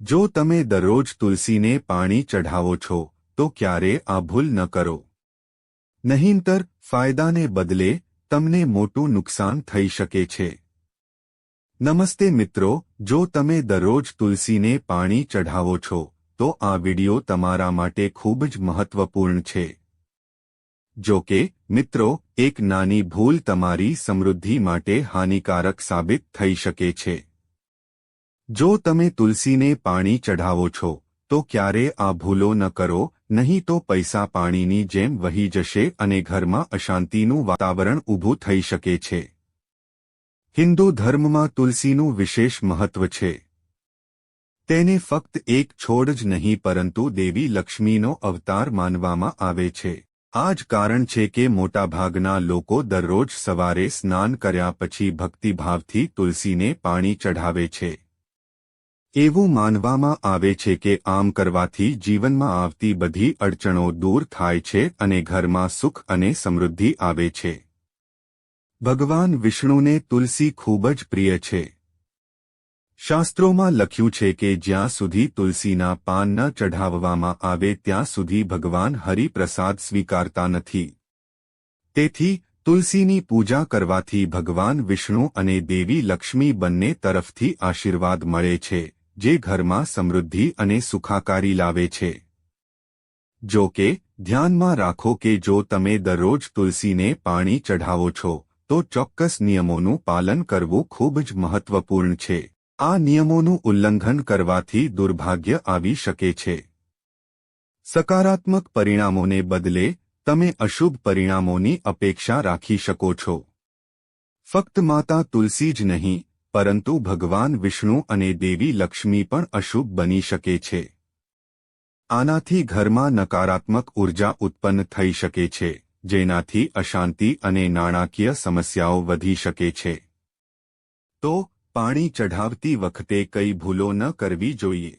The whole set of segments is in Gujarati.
જો તમે દરરોજ તુલસીને પાણી ચઢાવો છો, તો ક્યારે આ ભૂલ ન કરો. નહીંતર, ફાયદાને બદલે, તમને મોટું નુકસાન થઈ શકે છે. નમસ્તે મિત્રો, જો તમે દરરોજ તુલસીને પાણી ચઢાવો છો, તો આ વિડિયો તમારા માટે ખૂબ જ મહત્વપૂર્ણ છે. જો કે, મિત્રો, એક નાની ભૂલ તમારી સમૃદ્ધિ માટે હાનિકારક સાબિત થઈ શકે છે. જો તમે તુલસીને પાણી ચઢાવો છો, તો ક્યારે આ ભૂલો ન કરો, નહીં તો પૈસા પાણીની જેમ વહી જશે અને ઘરમાં અશાંતિનું વાતાવરણ ઊભું થઈ શકે છે. હિન્દુ ધર્મમાં તુલસીનું વિશેષ મહત્વ છે. તેને ફક્ત એક છોડ જ નહીં, પરંતુ દેવી લક્ષ્મીનો અવતાર માનવામાં આવે છે. આ જ કારણ છે કે મોટાભાગના લોકો દરરોજ સવારે સ્નાન કર્યા પછી ભક્તિભાવથી તુલસીને પાણી ચઢાવે છે. એવું માનવામાં આવે છે કે આમ કરવાથી જીવનમાં આવતી બધી અડચણો દૂર થાય છે અને ઘરમાં સુખ અને સમૃદ્ધિ આવે છે. ભગવાન વિષ્ણુને તુલસી ખૂબ જ પ્રિય છે. શાસ્ત્રોમાં લખ્યું છે કે જ્યાં સુધી તુલસીના પાન ન ચઢાવવામાં આવે ત્યાં સુધી ભગવાન હરિપ્રસાદ સ્વીકારતા નથી. તેથી, તુલસીની પૂજા કરવાથી ભગવાન વિષ્ણુ અને દેવી લક્ષ્મી બંને તરફથી આશીર્વાદ મળે છે. જે ઘરમાં સમૃદ્ધિ અને સુખાકારી લાવે છે. જો કે, ધ્યાનમાં રાખો કે જો તમે દરરોજ તુલસીને પાણી ચઢાવો છો, તો ચોક્કસ નિયમોનું પાલન કરવું ખૂબ જ મહત્વપૂર્ણ છે. આ નિયમોનું ઉલ્લંઘન કરવાથી દુર્ભાગ્ય આવી શકે છે. સકારાત્મક પરિણામોને બદલે, તમે અશુભ પરિણામોની અપેક્ષા રાખી શકો છો. ફક્ત માતા તુલસી જ નહીં પરંતુ ભગવાન વિષ્ણુ અને દેવી લક્ષ્મી પણ અશુભ બની શકે છે. આનાથી ઘરમાં નકારાત્મક ઊર્જા ઉત્પન્ન થઈ શકે છે, જેનાથી અશાંતિ અને નાણાકીય સમસ્યાઓ વધી શકે છે. તો, પાણી ચઢાવતી વખતે કઈ ભૂલો ન કરવી જોઈએ.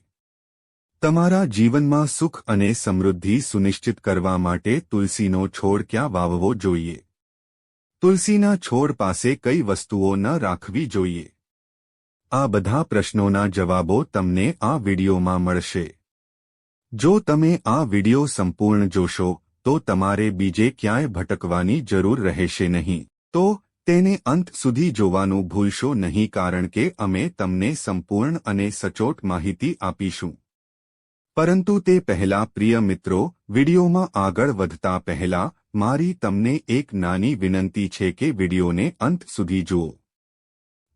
તમારા જીવનમાં સુખ અને સમૃદ્ધિ સુનિશ્ચિત કરવા માટે તુલસીનો છોડ ક્યાં વાવવો જોઈએ? તુલસીના છોડ પાસે કઈ વસ્તુઓ ન રાખવી જોઈએ? આ બધા પ્રશ્નોના જવાબો તમને આ વિડિયોમાં મળશે. જો તમે આ વીડિયો સંપૂર્ણ જોશો, તો તમારે બીજે ક્યાંય ભટકવાની જરૂર રહેશે નહીં. તો તેને અંત સુધી જોવાનું ભૂલશો નહીં કારણ કે અમે તમને સંપૂર્ણ અને સચોટ માહિતી આપીશું. પરંતુ તે પહેલા, પ્રિય મિત્રો, વિડિયોમાં આગળ વધતા પહેલા, મારી તમને એક નાની વિનંતી છે કે વિડીયોને અંત સુધી જુઓ.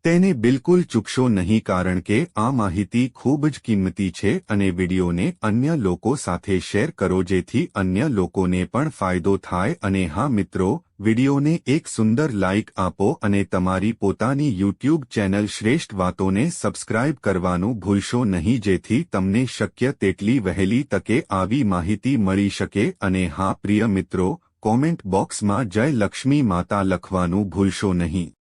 તેને બિલકુલ ચૂકશો નહીં કારણ કે આ માહિતી ખૂબ જ કિંમતી છે અને વિડીયોને અન્ય લોકો સાથે શેર કરો જેથી અન્ય લોકોને પણ ફાયદો થાય અને હા મિત્રો, વિડીયોને એક સુંદર લાઇક આપો અને તમારી પોતાની યુટ્યુબ ચેનલ શ્રેષ્ઠ વાતોને સબસ્ક્રાઇબ કરવાનું ભૂલશો નહીં જેથી તમને શક્ય તેટલી વહેલી તકે આવી માહિતી મળી શકે અને હા પ્રિય મિત્રો, કોમેન્ટ બોક્સમાં જય લક્ષ્મી માતા લખવાનું ભૂલશો નહીં.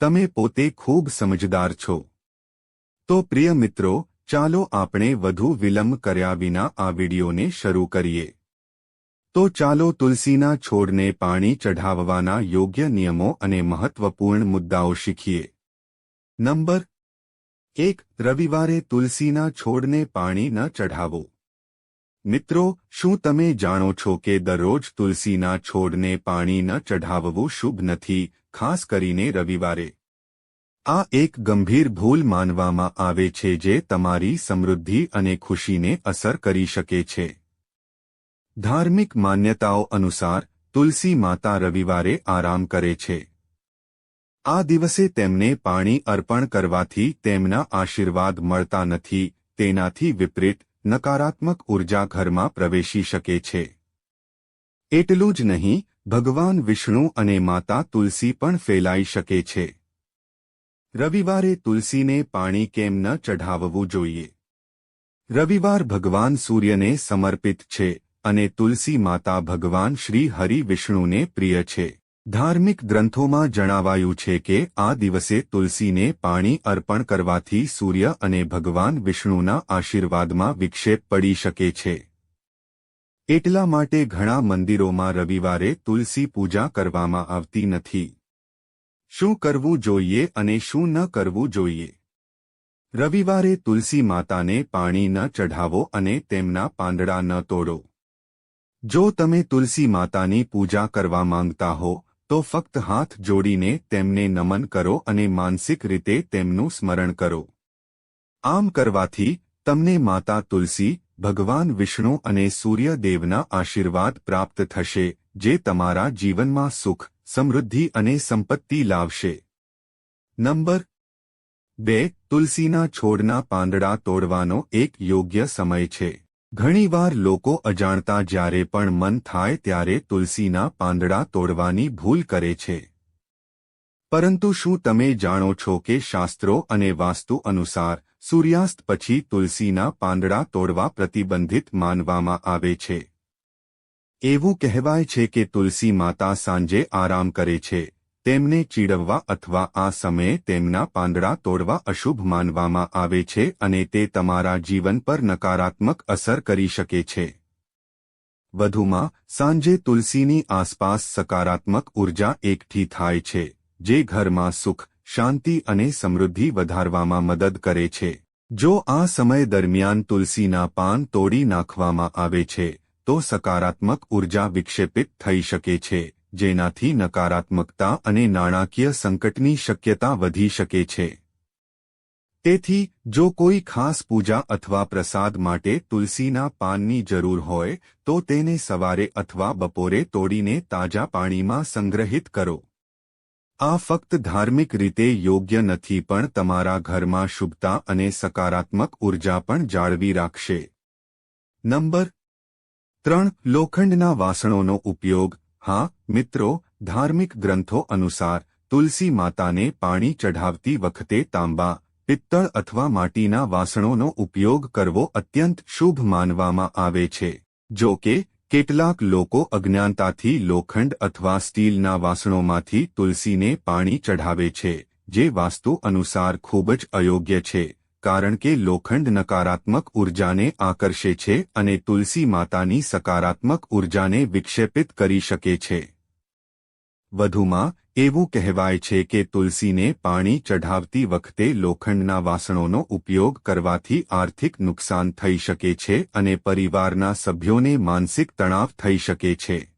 તમે પોતે ખૂબ સમજદાર છો. તો પ્રિય મિત્રો, ચાલો આપણે વધુ વિલંબ કર્યા વિના આ વિડીયોને શરૂ કરીએ. તો ચાલો તુલસીના છોડને પાણી ચઢાવવાના યોગ્ય નિયમો અને મહત્વપૂર્ણ મુદ્દાઓ શીખીએ. નંબર એક, રવિવારે તુલસીના છોડને પાણી ન ચઢાવો. મિત્રો, શું તમે જાણો છો કે દરરોજ તુલસીના છોડને પાણી ન ચઢાવવું શુભ નથી, ખાસ કરીને રવિવારે? આ એક ગંભીર ભૂલ માનવામાં આવે છે જે તમારી સમૃદ્ધિ અને ખુશીને અસર કરી શકે છે. ધાર્મિક માન્યતાઓ અનુસાર, તુલસી માતા રવિવારે આરામ કરે છે. આ દિવસે તેમને પાણી અર્પણ કરવાથી તેમના આશીર્વાદ મળતા નથી, તેનાથી વિપરીત નકારાત્મક ઊર્જા ઘરમાં પ્રવેશી શકે છે. એટલું જ નહીં, ભગવાન વિષ્ણુ અને માતા તુલસી પણ ફેલાઈ શકે છે. રવિવારે તુલસીને પાણી કેમ ન ચઢાવવું જોઈએ? રવિવાર ભગવાન સૂર્યને સમર્પિત છે અને તુલસી માતા ભગવાન શ્રી હરિ વિષ્ણુને પ્રિય છે. ધાર્મિક ગ્રંથોમાં જણાવાયું છે કે, આ દિવસે તુલસીને પાણી અર્પણ કરવાથી સૂર્ય અને ભગવાન વિષ્ણુના આશીર્વાદમાં વિક્ષેપ પડી શકે છે. એટલા માટે ઘણા મંદિરોમાં રવિવારે તુલસી પૂજા કરવામાં આવતી નથી. શું કરવું જોઈએ અને શું ન કરવું જોઈએ? રવિવારે તુલસી માતાને પાણી ન ચઢાવો અને તેમના પાંદડા ન તોડો. જો તમે તુલસી માતાની પૂજા કરવા માંગતા હો તો ફક્ત હાથ જોડીને તેમને નમન કરો અને માનસિક રીતે તેમનું સ્મરણ કરો. આમ કરવાથી તમને માતા તુલસી, ભગવાન વિષ્ણુ અને સૂર્યદેવના આશીર્વાદ પ્રાપ્ત થશે, જે તમારા જીવનમાં સુખ, સમૃદ્ધિ અને સંપત્તિ લાવશે. નંબર બે. તુલસીના છોડના પાંદડા તોડવાનો એક યોગ્ય સમય છે. ઘણીવાર લોકો અજાણતા જ્યારે પણ મન થાય ત્યારે તુલસીના પાંદડા તોડવાની ભૂલ કરે છે. પરંતુ શું તમે જાણો છો કે શાસ્ત્રો અને વાસ્તુ અનુસાર સૂર્યાસ્ત પછી તુલસીના પાંદડા તોડવા પ્રતિબંધિત માનવામાં આવે છે? એવું કહેવાય છે કે તુલસી માતા સાંજે આરામ કરે છે. તેમને ચીડવવા અથવા આ સમયે તેમના પાંદડા તોડવા અશુભ માનવામાં આવે છે અને તે તમારા જીવન પર નકારાત્મક અસર કરી શકે છે. વધુમાં, સાંજે તુલસીની આસપાસ સકારાત્મક ઊર્જા એકઠી થાય છે, જે ઘરમાં સુખ, શાંતિ અને સમૃદ્ધિ વધારવામાં મદદ કરે છે. જો આ સમય દરમિયાન તુલસીના પાન તોડી નાખવામાં આવે છે, તો સકારાત્મક ઊર્જા વિક્ષેપિત થઈ શકે છે. જેનાથી નકારાત્મકતા અને નાણાકીય સંકટની શક્યતા વધી શકે છે. તેથી, જો કોઈ ખાસ પૂજા અથવા પ્રસાદ માટે તુલસીના પાનની જરૂર હોય, તો તેને સવારે અથવા બપોરે તોડીને તાજા પાણીમાં સંગ્રહિત કરો. આ ફક્ત ધાર્મિક રીતે યોગ્ય નથી પણ તમારા ઘરમાં શુભતા અને સકારાત્મક ઊર્જા પણ જાળવી રાખશે. નંબર ત્રણ, લોખંડના વાસણોનો ઉપયોગ હા, મિત્રો, ધાર્મિક ગ્રંથો અનુસાર, તુલસી માતાને પાણી ચઢાવતી વખતે તાંબા, પિત્તળ અથવા માટીના વાસણોનો ઉપયોગ કરવો અત્યંત શુભ માનવામાં આવે છે. જો કે, કેટલાક લોકો અજ્ઞાનતાથી લોખંડ અથવા સ્ટીલના વાસણોમાંથી તુલસીને પાણી ચઢાવે છે, જે વાસ્તુ અનુસાર ખૂબ જ અયોગ્ય છે. કારણ કે લોખંડ નકારાત્મક ઉર્જાને આકર્ષે છે અને તુલસી માતાની સકારાત્મક ઉર્જાને વિક્ષેપિત કરી શકે છે. વધુમાં, એવું કહેવાય છે કે તુલસીને પાણી ચઢાવતી વખતે લોખંડના વાસણોનો ઉપયોગ કરવાથી આર્થિક નુકસાન થઈ શકે છે અને પરિવારના સભ્યોને માનસિક તણાવ થઈ શકે છે.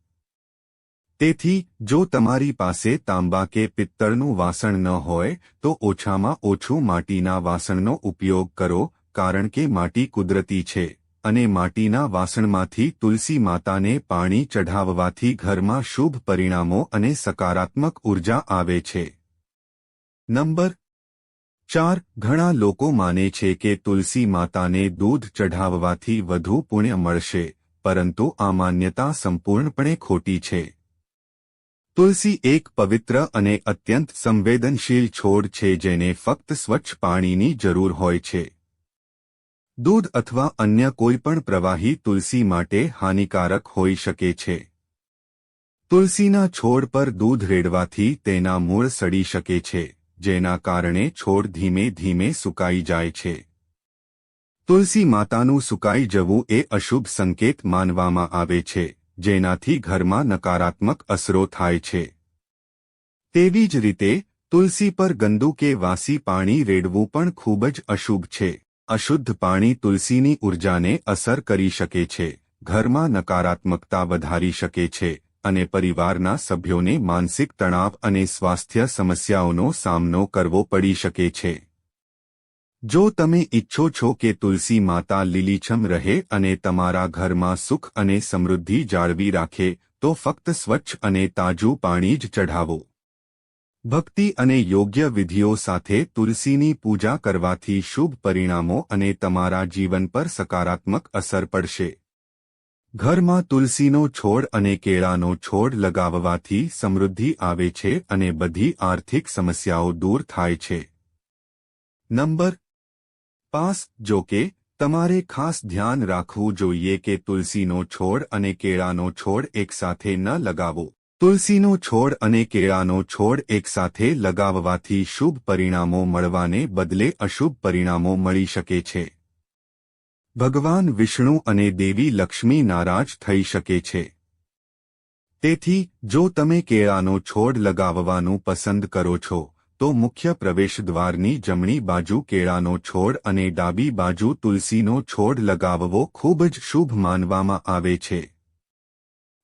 તેથી, જો તમારી પાસે તાંબા કે પિત્તળનું વાસણ ન હોય, તો ઓછામાં ઓછું માટીના વાસણનો ઉપયોગ કરો, કારણ કે માટી કુદરતી છે, અને માટીના વાસણમાંથી તુલસી માતાને પાણી ચઢાવવાથી ઘરમાં શુભ પરિણામો અને સકારાત્મક ઊર્જા આવે છે. નંબર ચાર, ઘણા લોકો માને છે કે તુલસી માતાને દૂધ ચઢાવવાથી વધુ પુણ્ય મળશે, પરંતુ આ માન્યતા સંપૂર્ણપણે ખોટી છે. તુલસી એક પવિત્ર અને અત્યંત સંવેદનશીલ છોડ છે જેને ફક્ત સ્વચ્છ પાણીની જરૂર હોય છે. દૂધ અથવા અન્ય કોઈપણ પ્રવાહી તુલસી માટે હાનિકારક હોઈ શકે છે. તુલસીના છોડ પર દૂધ રેડવાથી તેના મૂળ સડી શકે છે, જેના કારણે છોડ ધીમે ધીમે સુકાઈ જાય છે. તુલસી માતાનું સુકાઈ જવું એ અશુભ સંકેત માનવામાં આવે છે. જેનાથી ઘરમાં નકારાત્મક અસરો થાય છે. તેવી જ રીતે, તુલસી પર ગંદુ કે વાસી પાણી રેડવું પણ ખૂબ જ અશુભ છે. અશુદ્ધ પાણી તુલસીની ઉર્જાને અસર કરી શકે છે, ઘરમાં નકારાત્મકતા વધારી શકે છે, અને પરિવારના સભ્યોને માનસિક તણાવ અને સ્વાસ્થ્ય સમસ્યાઓનો સામનો કરવો પડી શકે છે. જો તમે ઈચ્છો છો કે તુલસી માતા લીલીછમ રહે અને તમારા ઘરમાં સુખ અને સમૃદ્ધિ જાળવી રાખે, તો ફક્ત સ્વચ્છ અને તાજું પાણી જ ચઢાવો. ભક્તિ અને યોગ્ય વિધિઓ સાથે તુલસીની પૂજા કરવાથી શુભ પરિણામો અને તમારા જીવન પર સકારાત્મક અસર પડશે. ઘરમાં તુલસીનો છોડ અને કેળાનો છોડ લગાવવાથી સમૃદ્ધિ આવે છે અને બધી આર્થિક સમસ્યાઓ દૂર થાય છે. નંબર પાસ જો તમારે ખાસ ધ્યાન રાખવું જોઈએ કે તુલસીનો છોડ અને કેળાનો છોડ એકસાથે ન લગાવો. તુલસીનો છોડ અને કેળાનો છોડ એકસાથે લગાવવાથી શુભ પરિણામો મળવાને બદલે અશુભ પરિણામો મળી શકે છે. ભગવાન વિષ્ણુ અને દેવી લક્ષ્મી નારાજ થઈ શકે છે. તેથી, જો તમે કેળાનો છોડ લગાવવાનું પસંદ કરો છો તો મુખ્ય પ્રવેશદ્વારની જમણી બાજુ કેળાનો છોડ અને ડાબી બાજુ તુલસીનો છોડ લગાવવો ખૂબ જ શુભ માનવામાં આવે છે.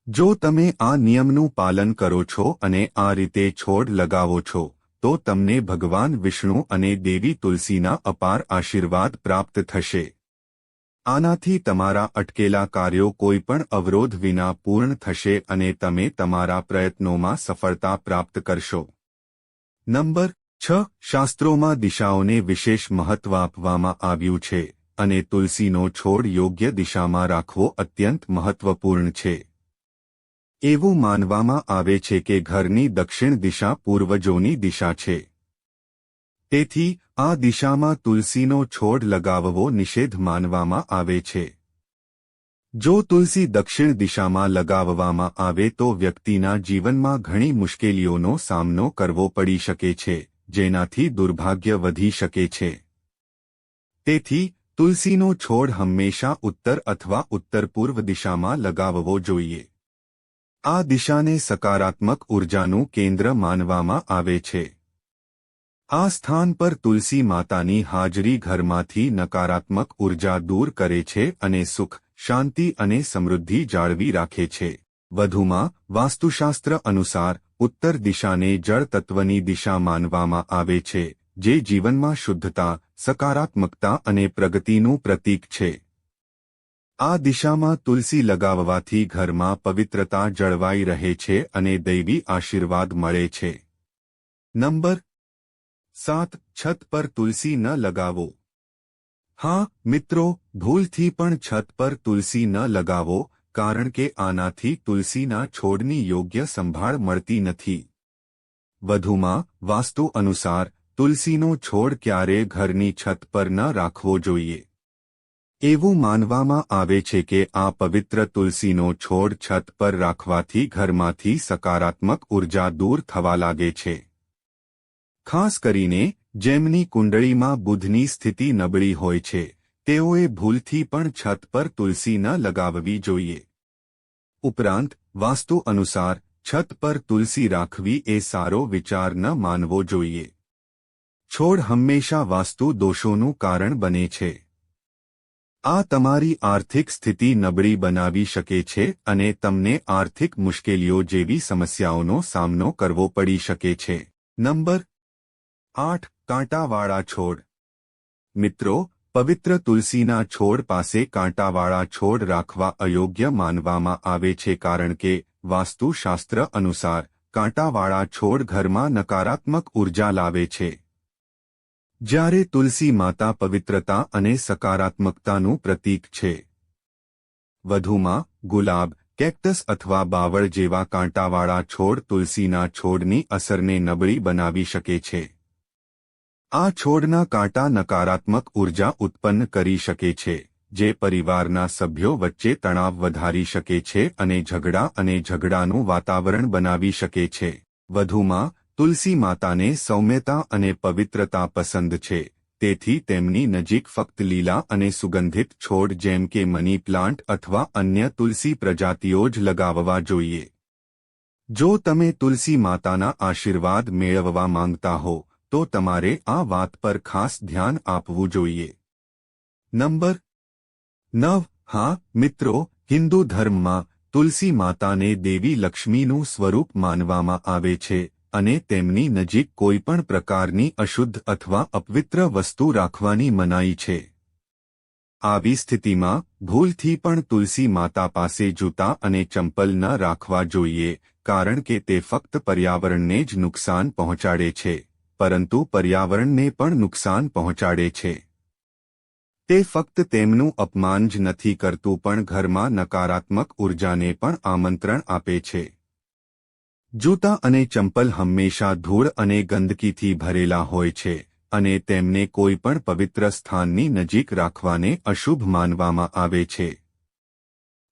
જો તમે આ નિયમનું પાલન કરો છો અને આ રીતે છોડ લગાવો છો, તો તમને ભગવાન વિષ્ણુ અને દેવી તુલસીના અપાર આશીર્વાદ પ્રાપ્ત થશે. આનાથી તમારા અટકેલા કાર્યો કોઈપણ અવરોધ વિના પૂર્ણ થશે અને તમે તમારા પ્રયત્નોમાં સફળતા પ્રાપ્ત કરશો. નંબર છ, શાસ્ત્રોમાં દિશાઓને વિશેષ મહત્વ આપવામાં આવ્યું છે અને તુલસીનો છોડ યોગ્ય દિશામાં રાખવો અત્યંત મહત્વપૂર્ણ છે. એવું માનવામાં આવે છે કે ઘરની દક્ષિણ દિશા પૂર્વજોની દિશા છે. તેથી, આ દિશામાં તુલસીનો છોડ લગાવવો નિષેધ માનવામાં આવે છે. જો તુલસી દક્ષિણ દિશામાં લગાવવામાં આવે તો વ્યક્તિના જીવનમાં ઘણી મુશ્કેલીઓનો સામનો કરવો પડી શકે છે, જેનાથી દુર્ભાગ્ય વધી શકે છે. તેથી, તુલસીનો છોડ હંમેશા ઉત્તર અથવા ઉત્તર પૂર્વ દિશામાં લગાવવો જોઈએ. આ દિશાને સકારાત્મક ઉર્જાનું કેન્દ્ર માનવામાં આવે છે. આ સ્થાન પર તુલસી માતાની હાજરી ઘરમાંથી નકારાત્મક ઊર્જા દૂર કરે છે અને સુખ શાંતિ અને સમૃદ્ધિ જાળવી રાખે છે. વધુમાં, વાસ્તુશાસ્ત્ર અનુસાર, ઉત્તર દિશાને જળ દિશા માનવામાં આવે છે, જે જીવનમાં શુદ્ધતા, સકારાત્મકતા અને પ્રગતિનું પ્રતીક છે. આ દિશામાં તુલસી લગાવવાથી ઘરમાં પવિત્રતા જળવાઈ રહે છે અને દૈવી આશીર્વાદ મળે છે. નંબર સાત, છત પર તુલસી ન લગાવો. હા, મિત્રો, ભૂલથી પણ છત પર તુલસી ન લગાવો, કારણ કે આનાથી તુલસીના છોડની યોગ્ય સંભાળ મળતી નથી. વધુમાં, વાસ્તુ અનુસાર, તુલસીનો છોડ ક્યારે ઘરની છત પર ન રાખવો જોઈએ. એવું માનવામાં આવે છે કે આ પવિત્ર તુલસીનો છોડ છત પર રાખવાથી ઘરમાંથી સકારાત્મક ઊર્જા દૂર થવા લાગે છે. ખાસ કરીને જેમની કુંડળીમાં બુધની સ્થિતિ નબળી હોય છે, તેઓએ ભૂલથી પણ છત પર તુલસી ન લગાવવી જોઈએ. ઉપરાંત, વાસ્તુ અનુસાર, છત પર તુલસી રાખવી એ સારો વિચાર ન માનવો જોઈએ. છોડ હંમેશા વાસ્તુ દોષોનું કારણ બને છે. આ તમારી આર્થિક સ્થિતિ નબળી બનાવી શકે છે અને તમને આર્થિક મુશ્કેલીઓ જેવી સમસ્યાઓનો સામનો કરવો પડી શકે છે. નંબર આઠ કાંટાવાળા છોડ. મિત્રો, પવિત્ર તુલસીના છોડ પાસે કાંટાવાળા છોડ રાખવા અયોગ્ય માનવામાં આવે છે કારણ કે, વાસ્તુશાસ્ત્ર અનુસાર, કાંટાવાળા છોડ ઘરમાં નકારાત્મક ઊર્જા લાવે છે. જ્યારે તુલસી માતા પવિત્રતા અને સકારાત્મકતાનું પ્રતીક છે. વધુમાં, ગુલાબ, કેક્ટસ અથવા બાવળ જેવા કાંટાવાળા છોડ તુલસીના છોડની અસરને નબળી બનાવી શકે છે. આ છોડના કાંટા નકારાત્મક ઊર્જા ઉત્પન્ન કરી શકે છે, જે પરિવારના સભ્યો વચ્ચે તણાવ વધારી શકે છે અને ઝઘડા અને ઝઘડાનું વાતાવરણ બનાવી શકે છે. વધુમાં, તુલસી માતાને સૌમ્યતા અને પવિત્રતા પસંદ છે, તેથી તેમની નજીક ફક્ત લીલા અને સુગંધિત છોડ જેમ કે મની પ્લાન્ટ અથવા અન્ય તુલસી પ્રજાતિઓ જ લગાવવા જોઈએ. જો તમે તુલસી માતાના આશીર્વાદ મેળવવા માંગતા હો તો તમારે આ વાત પર ખાસ ધ્યાન આપવું જોઈએ. નંબર નવ, હા, મિત્રો, હિન્દુ ધર્મમાં તુલસી માતાને દેવી લક્ષ્મીનું સ્વરૂપ માનવામાં આવે છે અને તેમની નજીક કોઈપણ પ્રકારની અશુદ્ધ અથવા અપવિત્ર વસ્તુ રાખવાની મનાઈ છે. આવી સ્થિતિમાં ભૂલથી પણ તુલસી માતા પાસે જૂતા અને ચંપલ ન રાખવા જોઈએ, કારણ કે તે ફક્ત પર્યાવરણને જ નુકસાન પહોંચાડે છે. પરંતુ પર્યાવરણને પણ નુકસાન પહોંચાડે છે. તે ફક્ત તેમનું અપમાન જ નથી કરતું પણ ઘરમાં નકારાત્મક ઉર્જાને પણ આમંત્રણ આપે છે. જૂતા અને ચંપલ હંમેશા ધૂળ અને ગંદકીથી ભરેલા હોય છે અને તેમને કોઈ પણ પવિત્ર સ્થાનની નજીક રાખવાને અશુભ માનવામાં આવે છે.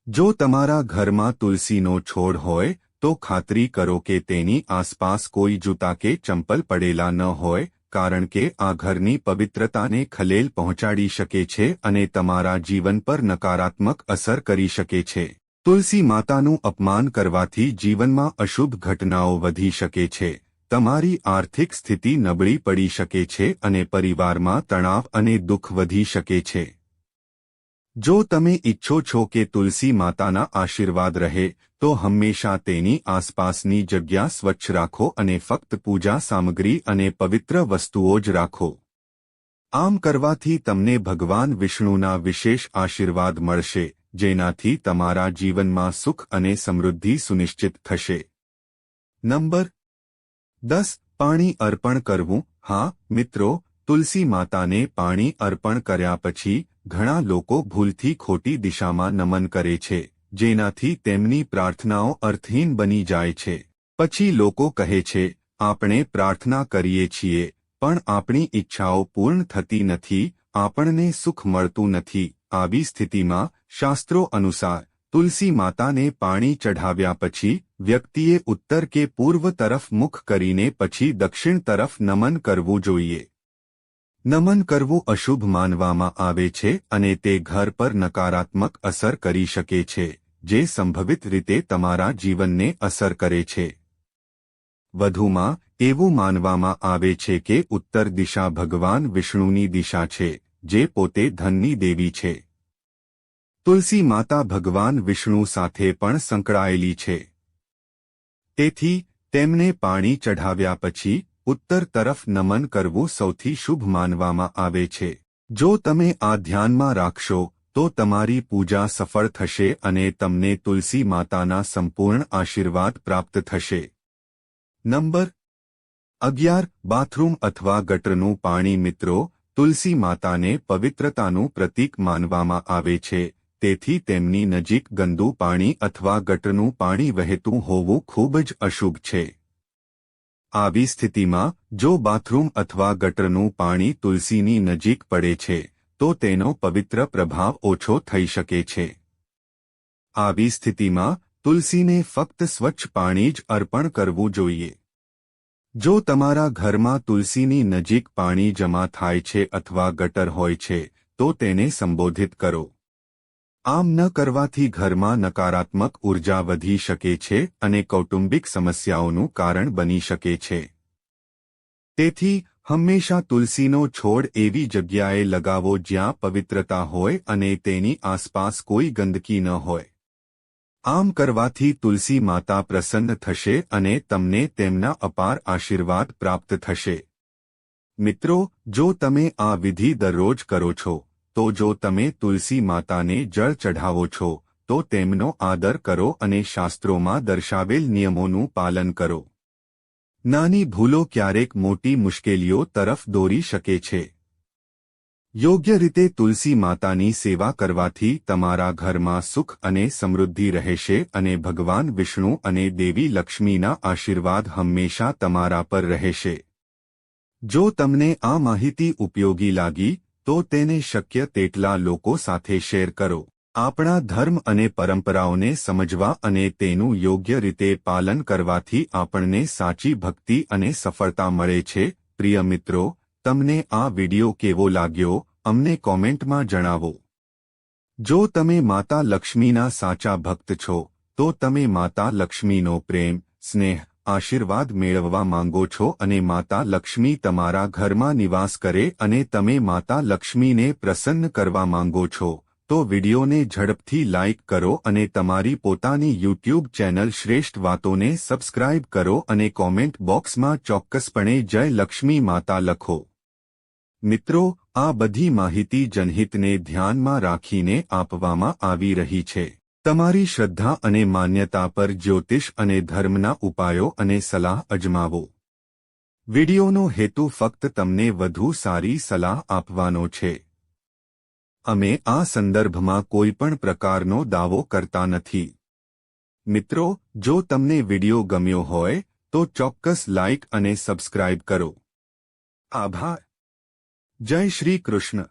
જો તમારા ઘરમાં તુલસીનો છોડ હોય તો ખાતરી કરો કે તેની આસપાસ કોઈ જૂતા કે ચંપલ પડેલા ન હોય, કારણ કે આ ઘરની પવિત્રતાને ખલેલ પહોંચાડી શકે છે અને તમારા જીવન પર નકારાત્મક અસર કરી શકે છે. તુલસી માતાનું અપમાન કરવાથી જીવનમાં અશુભ ઘટનાઓ વધી શકે છે. તમારી આર્થિક સ્થિતિ નબળી પડી શકે છે અને પરિવારમાં તણાવ અને દુઃખ વધી શકે છે. જો તમે ઈચ્છો છો કે તુલસી માતાના આશીર્વાદ રહે, તો હંમેશા તેની આસપાસની જગ્યા સ્વચ્છ રાખો અને ફક્ત પૂજા સામગ્રી અને પવિત્ર વસ્તુઓ જ રાખો. આમ કરવાથી તમને ભગવાન વિષ્ણુના વિશેષ આશીર્વાદ મળશે, જેનાથી તમારા જીવનમાં સુખ અને સમૃદ્ધિ સુનિશ્ચિત થશે. નંબર દસ, પાણી અર્પણ કરવું. હા, મિત્રો, તુલસી માતાને પાણી અર્પણ કર્યા પછી ઘણા લોકો ભૂલથી ખોટી દિશામાં નમન કરે છે, જેનાથી તેમની પ્રાર્થનાઓ અર્થહીન બની જાય છે. પછી લોકો કહે છે, આપણે પ્રાર્થના કરીએ છીએ, પણ આપણી ઈચ્છાઓ પૂર્ણ થતી નથી, આપણને સુખ મળતું નથી. આવી સ્થિતિમાં શાસ્ત્રો અનુસાર, તુલસી માતાને પાણી ચઢાવ્યા પછી, વ્યક્તિએ ઉત્તર કે પૂર્વ તરફ મુખ કરીને પછી દક્ષિણ તરફ નમન કરવું જોઈએ. નમન કરવું અશુભ માનવામાં આવે છે અને તે ઘર પર નકારાત્મક અસર કરી શકે છે, જે સંભવિત રીતે તમારા જીવનને અસર કરે છે. વધુમાં, એવું માનવામાં આવે છે કે ઉત્તર દિશા ભગવાન વિષ્ણુની દિશા છે, જે પોતે ધનની દેવી છે. તુલસી માતા ભગવાન વિષ્ણુ સાથે પણ સંકળાયેલી છે. તેથી, તેમને પાણી ચઢાવ્યા પછી ઉત્તર તરફ નમન કરવું સૌથી શુભ માનવામાં આવે છે. જો તમે આ ધ્યાનમાં રાખશો, તો તમારી પૂજા સફળ થશે અને તમને તુલસી માતાના સંપૂર્ણ આશીર્વાદ પ્રાપ્ત થશે. નંબર અગિયાર, બાથરૂમ અથવા ગટરનું પાણી મિત્રો, તુલસી માતાને પવિત્રતાનું પ્રતીક માનવામાં આવે છે, તેથી તેમની નજીક ગંદુ પાણી અથવા ગટરનું પાણી વહેતું હોવું ખૂબ જ અશુભ છે. આવી સ્થિતિમાં, જો બાથરૂમ અથવા ગટરનું પાણી તુલસીની નજીક પડે છે, તો તેનો પવિત્ર પ્રભાવ ઓછો થઈ શકે છે. આવી સ્થિતિમાં, તુલસીને ફક્ત સ્વચ્છ પાણી જ અર્પણ કરવું જોઈએ. જો તમારા ઘરમાં તુલસીની નજીક પાણી જમા થાય છે અથવા ગટર હોય છે, તો તેને સંબોધિત કરો. આમ ન કરવાથી ઘરમાં નકારાત્મક ઊર્જા વધી શકે છે અને કૌટુંબિક સમસ્યાઓનું કારણ બની શકે છે. તેથી, હંમેશા તુલસીનો છોડ એવી જગ્યાએ લગાવો જ્યાં પવિત્રતા હોય અને તેની આસપાસ કોઈ ગંદકી ન હોય. આમ કરવાથી તુલસી માતા પ્રસન્ન થશે અને તમને તેમના અપાર આશીર્વાદ પ્રાપ્ત થશે. મિત્રો, જો તમે આ વિધિ દરરોજ કરો છો તો જો તમે તુલસી માતાને જળ ચઢાવો છો, તો તેમનો આદર કરો અને શાસ્ત્રોમાં દર્શાવેલ નિયમોનું પાલન કરો. નાની ભૂલો ક્યારેક મોટી મુશ્કેલીઓ તરફ દોરી શકે છે. યોગ્ય રીતે તુલસી માતાની સેવા કરવાથી તમારા ઘરમાં સુખ અને સમૃદ્ધિ રહેશે અને ભગવાન વિષ્ણુ અને દેવી લક્ષ્મીના આશીર્વાદ હંમેશા તમારા પર રહેશે. જો તમને આ માહિતી ઉપયોગી લાગી તો તેને શક્ય તેટલા લોકો સાથે શેર કરો. આપણા ધર્મ અને પરંપરાઓને સમજવા અને તેનું યોગ્ય રીતે પાલન કરવાથી આપણને સાચી ભક્તિ અને સફળતા મળે છે. પ્રિય મિત્રો, તમને આ વિડિયો કેવો લાગ્યો, અમને કોમેન્ટમાં જણાવો. જો તમે માતા લક્ષ્મીના સાચા ભક્ત છો, તો તમે માતા લક્ષ્મીનો પ્રેમ, સ્નેહ આશીર્વાદ મેળવવા માંગો છો અને માતા લક્ષ્મી તમારા ઘરમાં નિવાસ કરે અને તમે માતા લક્ષ્મીને પ્રસન્ન કરવા માંગો છો, તો વિડિયોને ઝડપથી લાઇક કરો અને તમારી પોતાની યુટ્યુબ ચેનલ શ્રેષ્ઠ વાતોને સબસ્ક્રાઇબ કરો અને કોમેન્ટ બોક્સમાં ચોક્કસપણે જય લક્ષ્મી માતા લખો. મિત્રો, આ બધી માહિતી જનહિતને ધ્યાનમાં રાખીને આપવામાં આવી રહી છે. તમારી શ્રદ્ધા અને માન્યતા પર જ્યોતિષ અને ધર્મના ઉપાયો અને સલાહ અજમાવો. વિડિયોનો હેતુ ફક્ત તમને વધુ સારી સલાહ આપવાનો છે. અમે આ સંદર્ભમાં કોઈપણ પ્રકારનો દાવો કરતા નથી. મિત્રો, જો તમને વિડિયો ગમ્યો હોય, તો ચોક્કસ લાઇક અને સબસ્ક્રાઇબ કરો. આભાર. જય શ્રી કૃષ્ણ.